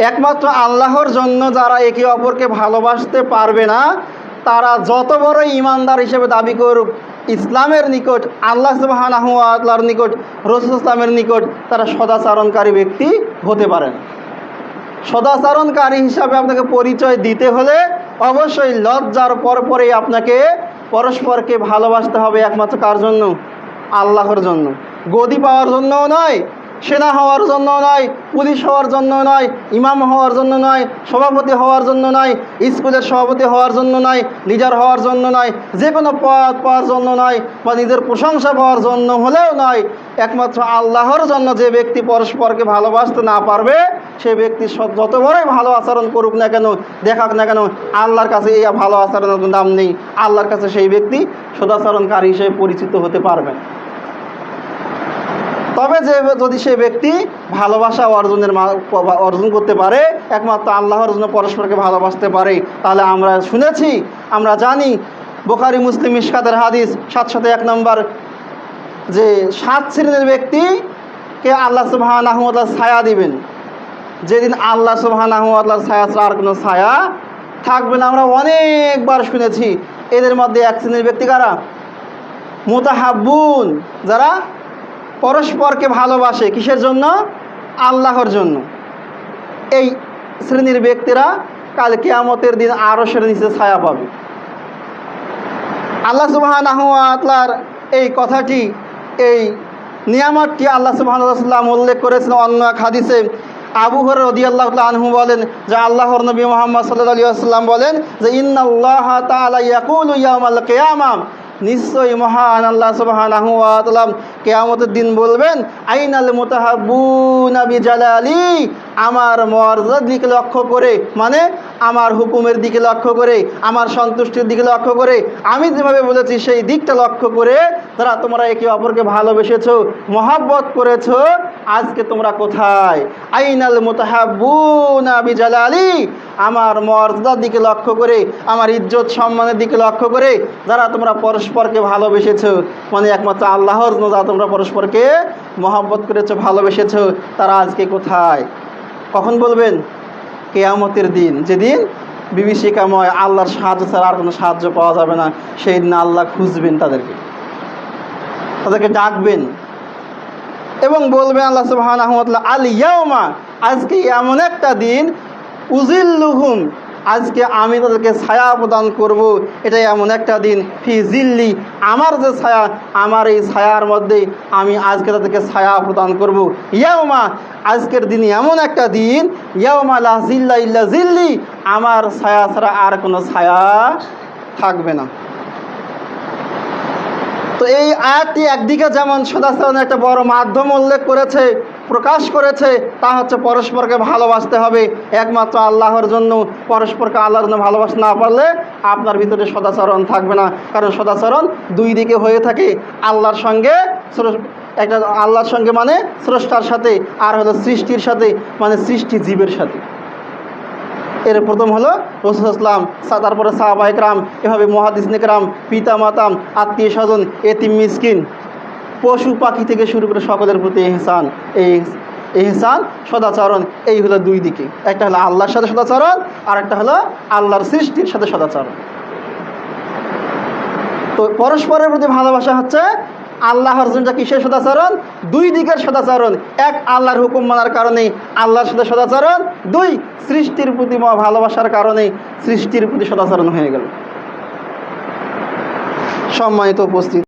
একমাত্র আল্লাহর জন্য যারা একে অপরকে ভালোবাসতে পারবে না, তারা যত বড় ইমানদার হিসেবে দাবি করুক, ইসলামের নিকট, আল্লাহ সুবাহর নিকট, রসুল ইসলামের নিকট তারা সদাচারণকারী ব্যক্তি হতে পারেন। সদাচারণকারী হিসাবে আপনাকে পরিচয় দিতে হলে অবশ্যই লজ্জার পরপরেই আপনাকে পরস্পরকে ভালোবাসতে হবে একমাত্র কার জন্য? আল্লাহর জন্য। গদি পাওয়ার জন্যও নয় সেনা হওয়ার জন্য নয়, পুলিশ হওয়ার জন্য নয়, ইমাম হওয়ার জন্য নয়, সভাপতি হওয়ার জন্য নয়, স্কুলের সভাপতি হওয়ার জন্য নয়, লিডার হওয়ার জন্য নয়, যে কোনো পদ পাওয়ার জন্য নয় বা নিজের প্রশংসা পাওয়ার জন্য হলেও নয়। একমাত্র আল্লাহর জন্য যে ব্যক্তি পরস্পরকে ভালোবাসতে না পারবে, সে ব্যক্তি যত বড়ই ভালো আচরণ করুক না কেন, দেখাক না কেন, আল্লাহর কাছে এই ভালো আচরণের দাম নেই। আল্লাহর কাছে সেই ব্যক্তি সদাচরণকারী হিসেবে পরিচিত হতে পারবে। তবে যে যদি সে ব্যক্তি ভালোবাসা অর্জনের অর্জন করতে পারে, একমাত্র আল্লাহর জন্য পরস্পরকে ভালোবাসতে পারে। তাহলে আমরা শুনেছি, আমরা জানি, বোখারি, মুসলিম ইস্কাদের হাদিস, সাতশত এক নম্বর, যে সাত শ্রেণির ব্যক্তিকে আল্লাহ সুবাহান আহমদার ছায়া দিবেন। যেদিন আল্লাহ সুবাহান আহমদার ছায়া ছাড়া আর কোনো ছায়া থাকবে না। আমরা অনেকবার শুনেছি, এদের মধ্যে এক শ্রেণির ব্যক্তি কারা? মোতাহাব্বুন, যারা পরস্পরকে ভালোবাসে কিসের জন্য? আল্লাহর জন্য। এই শ্রেণির ব্যক্তিরা কাল কেয়ামতের দিন আরও সেরে নিচে ছায়া পাবে। আল্লাহ সুবাহার এই কথাটি, এই নিয়ামতটি আল্লাহ সুবাহাম উল্লেখ করেছেন অন্য এক হাদিসে। আবু হর রদি আল্লাহ আনহু বলেন, যে আল্লাহর নবী মোহাম্মদ সাল্লাহ আলী বলেন যে, ইন্নাল্লাহ তাআলা ইয়াকুলু ইয়াউমাল কিয়ামাম নিশ্চয়ই মহান আল্লাহ সুবহানাহু ওয়া তাআলা কিয়ামতের দিন বলবেন, আইনাল মোতাহাবু মুতাহাব্বুনা বিজালালি। আমার মর্যাদিক দিকে লক্ষ্য করে মানে আমার হুকুমের দিকে লক্ষ্য করে, আমার সন্তুষ্টির দিকে লক্ষ্য করে, আমি যেভাবে বলেছি সেই দিকটা লক্ষ্য করে তারা তোমরা একে অপরকে ভালোবেসেছো, মহাব্বত করেছ, আজকে তোমরা কোথায়? আইনাল মুতাহাব্বুনা বিজালালি। আমার মর্যাদার দিকে লক্ষ্য করে, আমার ইজ্জত সম্মানের দিকে লক্ষ্য করে যারা তোমরা পরস্পরকে ভালোবেসেছো মানে একমাত্র আল্লাহর যারা তোমরা পরস্পরকে মহাব্বত করেছ, ভালোবেসেছো, তারা আজকে কোথায়? কখন বলবেন? কেয়ামতের দিন, যেদিন বিভীষিকাময় আল্লাহর সাহায্য ছাড়া আর কোনো সাহায্য পাওয়া যাবে না সেই দিন আল্লাহ খুঁজবেন তাদেরকে। তাদেরকে ডাকবেন এবং বলবেন আল্লাহ সুবাহ আহমদুল্লাহ আলিয়া আজকে এমন একটা দিন উজিল্লুহুম আজকে আমি তাদেরকে ছায়া প্রদান করব। এটা এমন একটা দিন। ফি জিল্লি, আমার যে ছায়া, আমার এই ছায়ার মধ্যে আমি আজকে তাদেরকে ছায়া প্রদান করব। ইয়াউমা, আজকের দিন এমন একটা দিন। ইয়াউমা লা জিল্লা ইল্লা জিল্লি, আমার ছায়া ছাড়া আর কোনো ছায়া থাকবে না। তো এই আয়াতটি একদিকে যেমন সদাচরণের একটা বড় মাধ্যম উল্লেখ করেছে, প্রকাশ করেছে, তা হচ্ছে পরস্পরকে ভালোবাসতে হবে। একমাত্র আল্লাহর জন্য পরস্পরকে আল্লাহর জন্য ভালোবাসতে না পারলে আপনার ভিতরে সদাচরণ থাকবে না। কারণ সদাচরণ দুই দিকে হয়ে থাকে। আল্লাহর সঙ্গে একটা আল্লাহর সঙ্গে মানে স্রষ্টার সাথে, আর হলো সৃষ্টির সাথে মানে সৃষ্টি জীবের সাথে। এর প্রথম হলো রসুল ইসলাম তারপরে সাহাবাহিকরাম এভাবে মহাদিস নিকরাম পিতা মাতাম আত্মীয় স্বজন, এতিম মিসকিন, পশু পাখি থেকে শুরু করে সকলের প্রতি এহসান, এই এহসান, সদাচরণ, এই হলো দুই দিকে। একটা হলো আল্লাহর সাথে সদাচরণ আর একটা হলো আল্লাহর সৃষ্টির সাথে সদাচরণ। তো পরস্পরের প্রতি ভালোবাসা হচ্ছে আল্লাহর জন্য কিসের সদাচরণ? দুই দিকের সদাচরণ। এক, আল্লাহর হুকুম মানার কারণে আল্লাহর সাথে সদাচরণ। দুই, সৃষ্টির প্রতি ভালোবাসার কারণে সৃষ্টির প্রতি সদাচরণ হয়ে গেল। সম্মানিত উপস্থিত